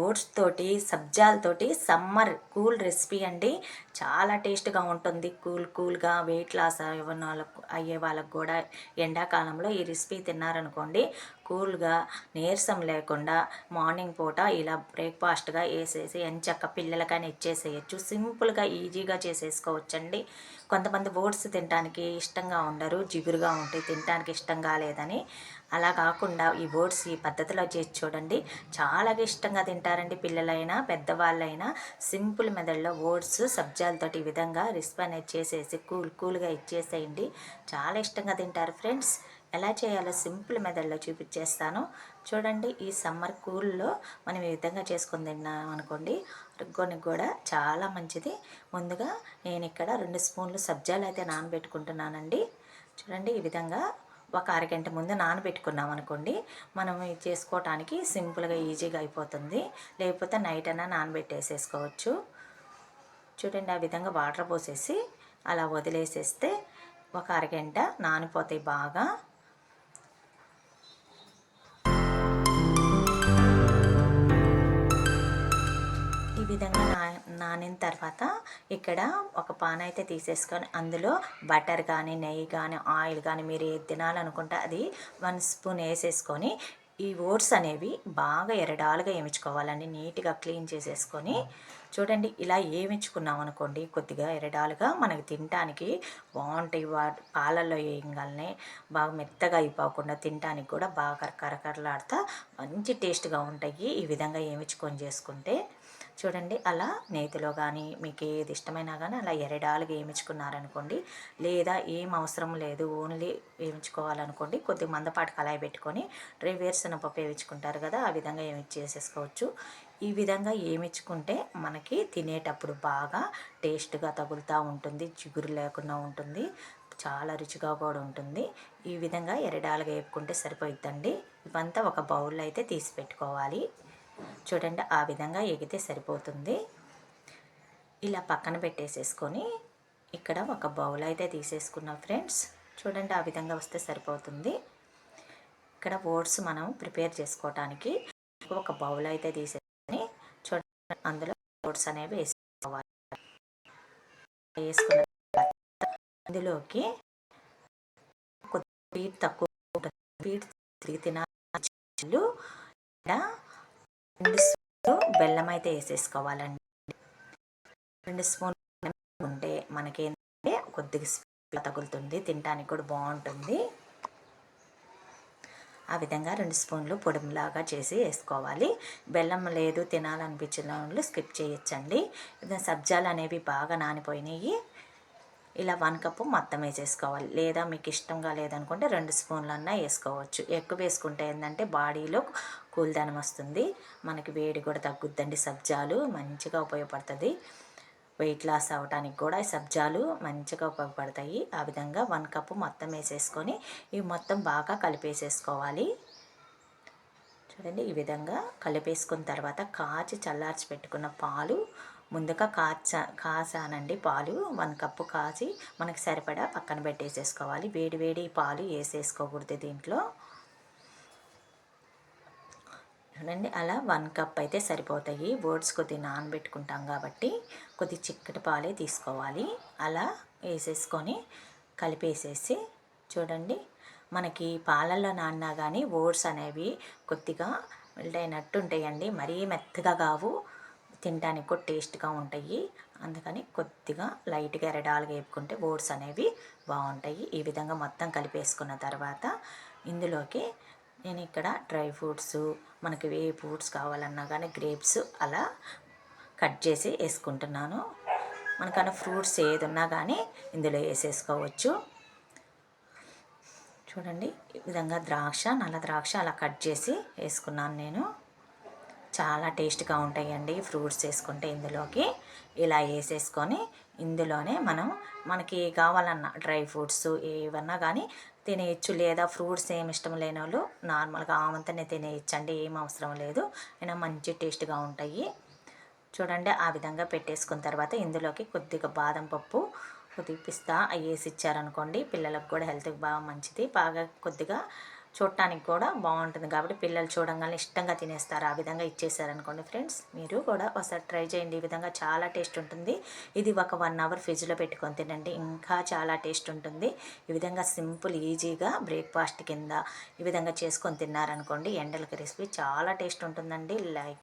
Oats తోటి సబ్జాలతోటి summer cool recipe అండి. చాలా టేస్ట్గా ఉంటుంది. కూల్ కూల్గా వెయిట్ లాస్ అయ్యే వాళ్ళకు అయ్యే వాళ్ళకు కూడా ఎండాకాలంలో ఈ రెసిపీ తిన్నారనుకోండి కూల్గా నీరసం లేకుండా మార్నింగ్ పూట ఇలా బ్రేక్ఫాస్ట్గా వేసేసి ఎంచక్క పిల్లలకైనా ఇచ్చేసేయచ్చు. సింపుల్గా ఈజీగా చేసేసుకోవచ్చండి. కొంతమంది ఓట్స్ తినడానికి ఇష్టంగా ఉండరు జిగురుగా ఉంటాయి తినడానికి ఇష్టం కాలేదని అలా కాకుండా ఈ ఓట్స్ ఈ పద్ధతిలో చేసి చూడండి. చాలా ఇష్టంగా తింటారండి పిల్లలైనా పెద్దవాళ్ళైనా. సింపుల్ మెథడ్లో ఓట్స్ సబ్జాలతోటి ఈ విధంగా రెసిపీ అనేది చేసేసి కూల్ కూల్గా ఇచ్చేసేయండి. చాలా ఇష్టంగా తింటారు ఫ్రెండ్స్. ఎలా చేయాలో సింపుల్ మెథడ్లో చూపించేస్తాను. చూడండి ఈ సమ్మర్ కూల్లో మనం ఈ విధంగా చేసుకుని తిన్నాం అనుకోండి రుగ్గోనికి కూడా చాలా మంచిది. ముందుగా నేను ఇక్కడ రెండు స్పూన్లు సబ్జాలు అయితే నానబెట్టుకుంటున్నానండి. చూడండి ఈ విధంగా ఒక అరగంట ముందు నానబెట్టుకున్నాం అనుకోండి మనం ఇది చేసుకోవటానికి సింపుల్గా ఈజీగా అయిపోతుంది. లేకపోతే నైట్ అయినా నానబెట్టేసేసుకోవచ్చు. చూడండి ఆ విధంగా వాటర్ పోసేసి అలా వదిలేసేస్తే ఒక అరగంట నానిపోతాయి బాగా. నానిన తర్వాత ఇక్కడ ఒక పాన్ అయితే తీసేసుకొని అందులో బటర్ కానీ నెయ్యి కానీ ఆయిల్ కానీ మీరు ఏది తినాలనుకుంటే అది వన్ స్పూన్ వేసేసుకొని ఈ ఓట్స్ అనేవి బాగా ఎరడాలుగా ఏమించుకోవాలండి. నీట్గా క్లీన్ చేసేసుకొని చూడండి ఇలా ఏమించుకున్నాం అనుకోండి కొద్దిగా ఎరడాలుగా మనకి తినటానికి బాగుంటాయి వా పాలల్లో వేయగలనే బాగా మెత్తగా అయిపోకుండా తినటానికి కూడా బాగా కరకరలాడుతా మంచి టేస్ట్గా ఉంటాయి. ఈ విధంగా ఏమించుకొని చేసుకుంటే చూడండి అలా నేతిలో కానీ మీకు ఏది ఇష్టమైనా కానీ అలా ఎరడాలుగా వేయించుకున్నారనుకోండి లేదా ఏం అవసరం లేదు ఓన్లీ వేయించుకోవాలనుకోండి కొద్దిగా మందపాటు కళాయి పెట్టుకొని డ్రై వేరుశనగపప్పు వేయించుకుంటారు కదా ఆ విధంగా ఏమి చేసేసుకోవచ్చు. ఈ విధంగా ఏమిచ్చుకుంటే మనకి తినేటప్పుడు బాగా టేస్ట్గా తగులుతూ ఉంటుంది చిగురు లేకుండా ఉంటుంది చాలా రుచిగా కూడా ఉంటుంది. ఈ విధంగా ఎరడాలుగా వేపుకుంటే సరిపోయిద్దండి. ఇవంతా ఒక బౌల్లో అయితే తీసి పెట్టుకోవాలి. చూడండి ఆ విధంగా ఎగితే సరిపోతుంది. ఇలా పక్కన పెట్టేసేసుకొని ఇక్కడ ఒక బౌల్ అయితే తీసేసుకున్నాం ఫ్రెండ్స్. చూడండి ఆ విధంగా వస్తే సరిపోతుంది. ఇక్కడ ఓట్స్ మనం ప్రిపేర్ చేసుకోవటానికి ఒక బౌల్ అయితే తీసేసుకొని చూడండి అందులో ఓట్స్ అనేవి వేసుకోవాలి. వేసుకున్న అందులోకి స్వీట్ తక్కువ స్వీట్ తినాలి ఇక్కడ రెండు స్పూన్లు బెల్లం అయితే వేసేసుకోవాలండి. రెండు స్పూన్లు ఉంటే మనకేంటంటే కొద్దిగా స్పూన్ తగులుతుంది తినడానికి కూడా బాగుంటుంది. ఆ విధంగా రెండు స్పూన్లు పొడిలాగా చేసి వేసుకోవాలి. బెల్లం లేదు తినాలనిపించిన వాళ్ళు స్కిప్ చేయొచ్చండి. సబ్జాలు అనేవి బాగా నానిపోయినాయి. ఇలా వన్ కప్పు మొత్తం వేసేసుకోవాలి. లేదా మీకు ఇష్టంగా లేదనుకుంటే రెండు స్పూన్లు అన్నా వేసుకోవచ్చు. ఎక్కువ వేసుకుంటే ఏంటంటే బాడీలో కూల్దనం వస్తుంది. మనకి వేడి కూడా తగ్గుద్దండి. సబ్జాలు మంచిగా ఉపయోగపడుతుంది. వెయిట్ లాస్ అవ్వడానికి కూడా ఈ సబ్జాలు మంచిగా ఉపయోగపడతాయి. ఆ విధంగా వన్ కప్పు మొత్తం వేసేసుకొని ఇవి మొత్తం బాగా కలిపేసేసుకోవాలి. చూడండి ఈ విధంగా కలిపేసుకున్న తర్వాత కాచి చల్లార్చి పెట్టుకున్న పాలు ముందుగా కాచా కాసానండి పాలు. వన్ కప్పు కాచి మనకి సరిపడా పక్కన పెట్టేసేసుకోవాలి. వేడి వేడి పాలు వేసేసుకోకూడదు దీంట్లో. చూడండి అలా వన్ కప్ అయితే సరిపోతాయి. ఓట్స్ కొద్ది నానబెట్టుకుంటాం కాబట్టి కొద్ది చిక్కటి పాలే తీసుకోవాలి. అలా వేసేసుకొని కలిపేసేసి చూడండి మనకి పాలల్లో నాన్నా కానీ ఓట్స్ అనేవి కొద్దిగా అయినట్టు ఉంటాయండి. మరీ మెత్తగా కావు. తినడానికి కూడా టేస్ట్గా ఉంటాయి. అందుకని కొద్దిగా లైట్గా ఎరడాలుగా వేపుకుంటే ఓట్స్ అనేవి బాగుంటాయి. ఈ విధంగా మొత్తం కలిపేసుకున్న తర్వాత ఇందులోకి నేను ఇక్కడ డ్రై ఫ్రూట్స్ మనకి ఏ ఫ్రూట్స్ కావాలన్నా కానీ గ్రేప్స్ అలా కట్ చేసి వేసుకుంటున్నాను. మనకన్నా ఫ్రూట్స్ ఏది ఉన్నా కానీ ఇందులో వేసేసుకోవచ్చు. చూడండి ఈ విధంగా ద్రాక్ష నల్ల ద్రాక్ష అలా కట్ చేసి వేసుకున్నాను నేను. చాలా టేస్ట్గా ఉంటాయండి ఫ్రూట్స్ వేసుకుంటే ఇందులోకి. ఇలా వేసేసుకొని ఇందులోనే మనం మనకి కావాలన్న డ్రై ఫ్రూట్స్ ఏవన్నా కానీ తినేయచ్చు. లేదా ఫ్రూట్స్ ఏమి ఇష్టం లేని వాళ్ళు నార్మల్గా ఆమంతనే తినేయచ్చండి ఏం అవసరం లేదు. అయినా మంచి టేస్ట్గా ఉంటాయి. చూడండి ఆ విధంగా పెట్టేసుకున్న తర్వాత ఇందులోకి కొద్దిగా బాదం పప్పు కొద్దిగా పిస్తా అవి వేసి ఇచ్చారనుకోండి పిల్లలకు కూడా హెల్త్కి బాగా మంచిది. బాగా కొద్దిగా చూడటానికి కూడా బాగుంటుంది కాబట్టి పిల్లలు చూడంగానే ఇష్టంగా తినేస్తారు. ఆ విధంగా ఇచ్చేసారనుకోండి ఫ్రెండ్స్ మీరు కూడా ఒకసారి ట్రై చేయండి. ఈ విధంగా చాలా టేస్ట్ ఉంటుంది. ఇది ఒక వన్ అవర్ ఫ్రిడ్జ్లో పెట్టుకొని తినండి. ఇంకా చాలా టేస్ట్ ఉంటుంది. ఈ విధంగా సింపుల్ ఈజీగా బ్రేక్ఫాస్ట్ కింద ఈ విధంగా చేసుకొని తిన్నారనుకోండి ఎండలకి రెసిపీ చాలా టేస్ట్ ఉంటుందండి. లైక్